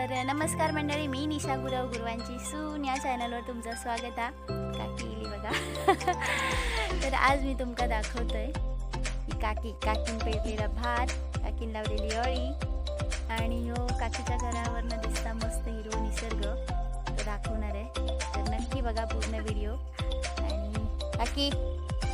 तर नमस्कार मंडळी मी निशा गुरव गुरुवांची सून. या चॅनलवर तुमचं स्वागत हा. काकी इली बघा. तर आज मी तुमका दाखवतोय की काकी काकीन पेटलेला भात काकीन लावलेली अळी आणि हो काकीच्या घरावरनं दिसता मस्त हिरो निसर्ग. तो दाखवणार आहे. तर नक्की बघा पूर्ण व्हिडिओ आणि काकी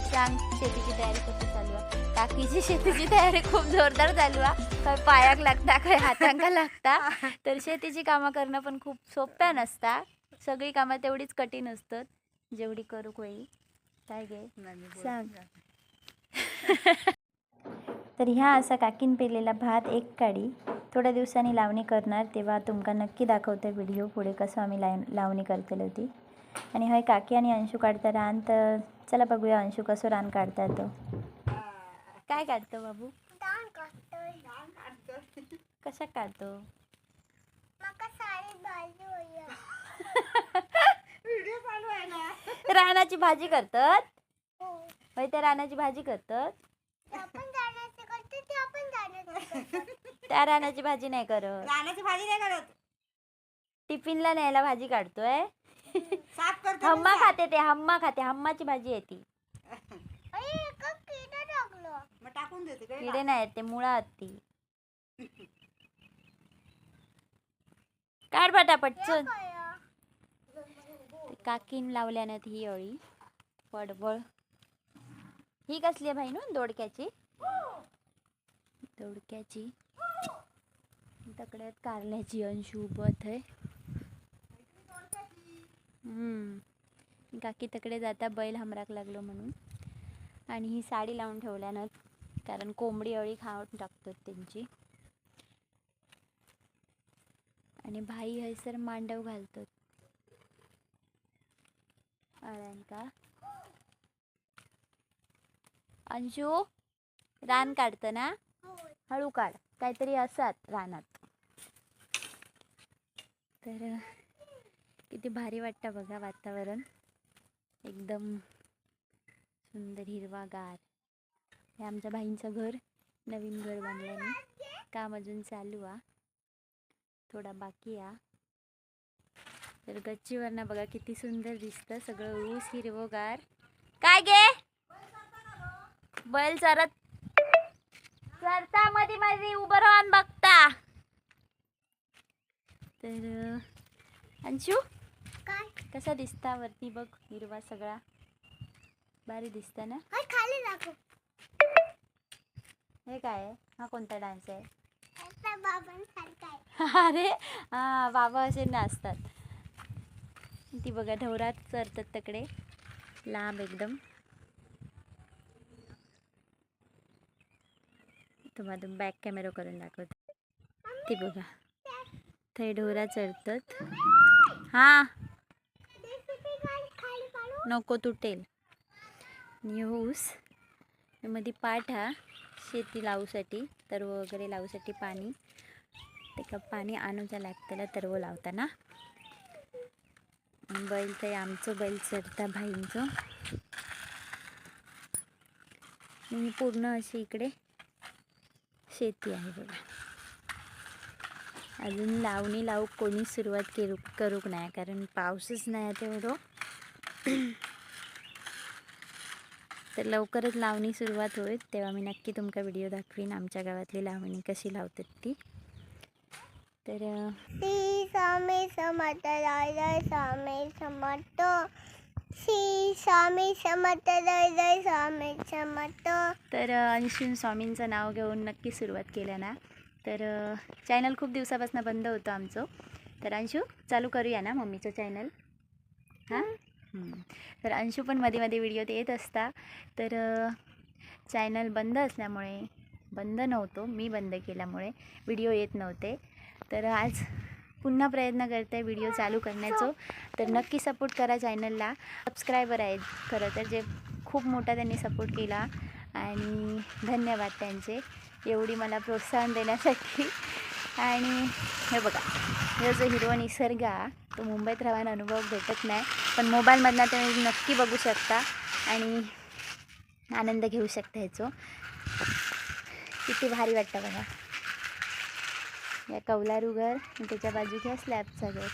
सांग शेतीची तयारी कशी चालू आहे? काकीची शेतीची तयारी खूप जोरदार चालू आहे. काय पायाक लागता काय हातांका लागता. तर शेतीची कामं करणं पण खूप सोप्या नसता सगळी कामं तेवढीच कठीण असतात. जेवढी करू होई काय गे? सांग. तर ह्या असा काकीन पेरलेला भात एक काडी. थोड्या दिवसांनी लावणी करणार तेव्हा तुमका नक्की दाखवते व्हिडिओ पुढे कसं आम्ही लाव लावणी करतलो होती आणि हय काकी आणि अंशू काढता रान तर चला बघूया अंशू कसं रान काढता तो. काय काढतो बाबू? कशा काढतो? रानाची भाजी करतात? हो. होय त्या रानाची भाजी करतात. त्या रानाची भाजी नाही करत. रानाची भाजी नाही करत. टिफिनला न्यायला भाजी काढतोय? साफ करतो हम्मा खाते ते हम्मा खाते हम्माची भाजी आहे ती. मग टाकून देते काय किडे नाही आहेत ते मुळा आहेत ती. काढ पटापट चल. काकीन लावल्यानं ही अळी पडबळ. ही कसली आहे भाई नु दोडक्याची. दोडक्याची तकडे कारल्याची अंशू बथ आहे. काकी तकडे जाता बैल हमराक लागलो म्हणून. आणि ही साडी लावून ठेवल्यानं कारण कोंबडी अळी खाऊन टाकतात त्यांची. आणि भाई हयसर मांडव घालतात. अळ्यांका अंशू रान काढतं ना? हळू काढ काहीतरी असतात रानात. तर किती भारी वाटतं बघा वातावरण. एकदम सुंदर हिरवागार. हे आमच्या भाईंचं घर नवीन घर बांधल्याने काम अजून चालू आ. थोडा बाकी आ. तर गच्चीवरनं बघा किती सुंदर दिसतं सगळं ऊस हिरवगार. काय गे? बैल चरत. चरता मध्ये मध्ये उभं राहून बघता. तर अंशू? काय? कसा दिसता वरती बघ हिरवा सगळा. भारी दिसता ना? हाय खाली दाखव. हे काय आहे? हा कोणता डान्स आहे? आता बाबांसारखा आहे. अरे हा बाबा असे नाचतात. ती बघा ढवरात चरतात तकडे. लांब एकदम. तुम्हाला बॅक कॅमेरा करून दाखवते. ती बघा. थंय ढोरा चरतात हा. नको तुटेल. आणि ऊसमध्ये पाठ हा शेती लावूसाठी तरव वगैरे लावूसाठी पाणी. तेका पाणी आणूच्या लागतला तरव लावताना. बैल तर आमचं बैल चरता भाईंचं. पूर्ण अशी इकडे शेती आहे बघा. अजून लावणी लावूक कोणी सुरुवात करू करूक नाही कारण पाऊसच नाही आहे तेवढं तर लवकरच लावणी सुरुवात होईल तेव्हा मी नक्की तुमका व्हिडिओ दाखवीन आमच्या गावातली लावणी कशी लावतात ती. तर श्री स्वामी समर्थ जय जय स्वामी समर्थ श्री स्वामी समर्थ जय जय स्वामी समर्थ तर अंशून स्वामींचं नाव घेऊन नक्की सुरुवात केल्या ना तर चॅनल खूप दिवसापासून बंद होतं आमचं. तर अंशू चालू करूया ना मम्मीचं चॅनल हां? तर अंशू पण मध्ये मध्ये व्हिडिओत येत असता. तर चॅनल बंद असल्यामुळे बंद नव्हतो. मी बंद केल्यामुळे व्हिडिओ येत नव्हते. तर आज पुन्हा प्रयत्न करते व्हिडिओ चालू करण्याचं. तर नक्की सपोर्ट करा चॅनलला सबस्क्रायबर आहेत खरं तर जे खूप मोठा त्यांनी सपोर्ट केला. आणि धन्यवाद त्यांचे. एवढी मला प्रोत्साहन देण्यासाठी. आणि हे बघा हे जो हिरवा निसर्ग तो मुंबईत राहून अनुभव भेटत नाही. पण मोबाईलमधनं तुम्ही नक्की बघू शकता आणि आनंद घेऊ शकता ह्याचो. किती भारी वाटतं बघा. या कौलारू घर त्याच्या बाजू घ्या स्लॅबचा घर.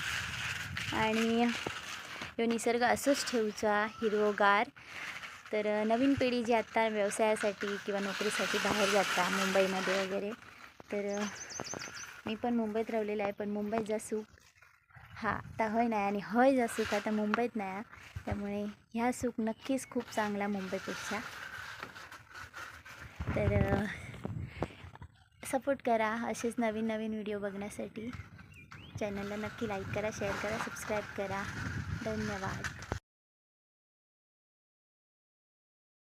आणि ह्यो निसर्ग असंच ठेवचा हिरवोगार. तर नवीन पिढी जी आत्ता व्यवसायासाठी किंवा नोकरीसाठी बाहेर जाता मुंबईमध्ये वगैरे तर मी पण मुंबईत राहिलेलं आहे पण मुंबईत जा सुख हा आता हय नाही आणि हय जा सुख आता मुंबईत नाही त्यामुळे ह्या सुख नक्कीच खूप चांगला मुंबईपेक्षा. तर सपोर्ट करा असेच नवीन नवीन व्हिडिओ बघण्यासाठी. चॅनलला नक्की लाईक करा शेअर करा सबस्क्राईब करा. धन्यवाद.